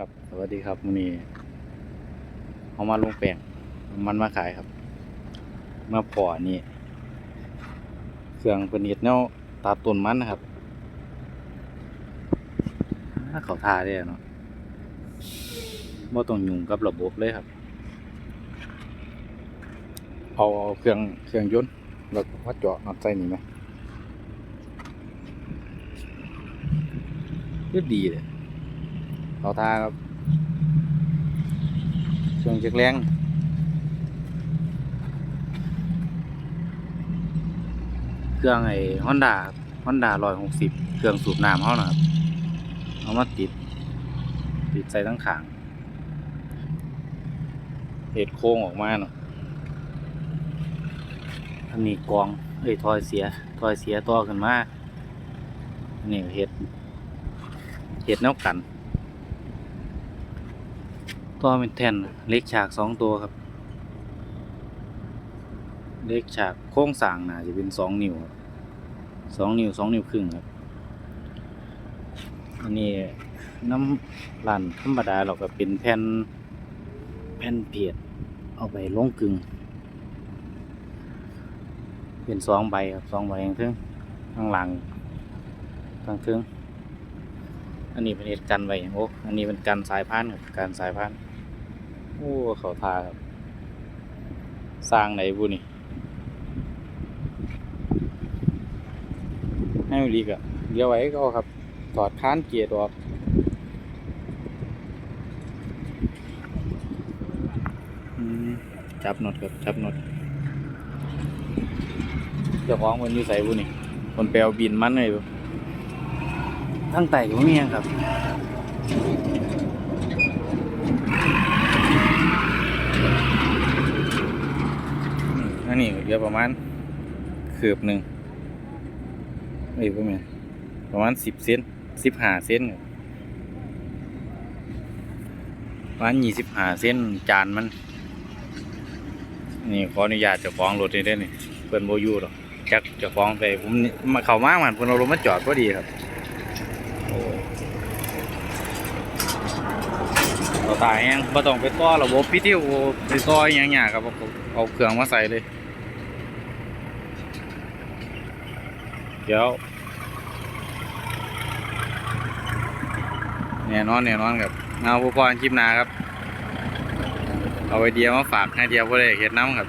ครับ สวัสดีครับวันนี้เอามาลงแปลงมันมาขายครับ มาพอนี่เครื่องประนิดแนวตาต้นมันนะครับถ้าเขาทาได้เนาะบ่ต้องยุ่งกับระบบเลยครับ เอาเครื่องเครื่องยนต์แล้วก็มาเจาะน็อตใส่นี่ไหมก็ดีเลย เขาทาครับเครื่องจักรแรงเครื่องไอ้ฮอนด้าฮอนด้าร้อยหกสิบเครื่องสูบน้ำเขานะครับเอามาติด ติดใส่ทั้งขางเหตุโค้งออกมาเนาะอันนี้กรองเอ้ยทอยเสียทอยเสียต่อขึ้นมาอันนี่เห็ดเห็ดแนวกัน ตัวเป็นแท่นเล็กฉากสองตัวครับ เล็กฉากโค้งสางน่าจะเป็นสองนิ้วสองนิ้วสองนิ้วครึ่งครับอันนี้น้ำลันธรรมดาเราก็เป็นแผ่นแผ่นเพียดเอาไปลงกึ่งเป็นสองใบครับสองใบทั้งเทึงข้างหลังทั้งทึงอันนี้เป็นเหตุกันไว้โอ้อันนี้เป็นกันสายพานครับการสายพาน โอ้เขาทาครับ สร้างไหนบุนี่ให้ดีกะเดี๋ยวไว้ก็ครับถอดค้านเกียร์ออกจับน็อตครับจับน็อตเจ้าของมันอยู่ใส่บุนี่คนไปเอาบินมันเลยบุทั้งไต่ก็ไม่มียังครับ อั นนี้เยอะประมาณคือบหนึ่งเอ้ยประมาณประมาณสิบเซนสิบห้าเซนประมาณยี่สิบห้าเซนจานมัน นี่ขออนุญาตจ้าของรถนี่ได้นี่เพิ่นโบยูหรอกจักจ้าของไปผมนี่มาเข้ามากมันเพิ่นเอารถมาจอดพอดีครับโอ้เราตายยังบ่ต้องไปต่อระบบพิธีโอไปต่ออหย่างๆครับเอาเอาเครื่องมาใส่เลย เดี๋ยวเนี่ยนอนเนี่ยนอนครับเอาผู้พรคลิปนาครับ เอาไอเดียมาฝากให้เดียวเพื่อได้เห็นน้ำครับ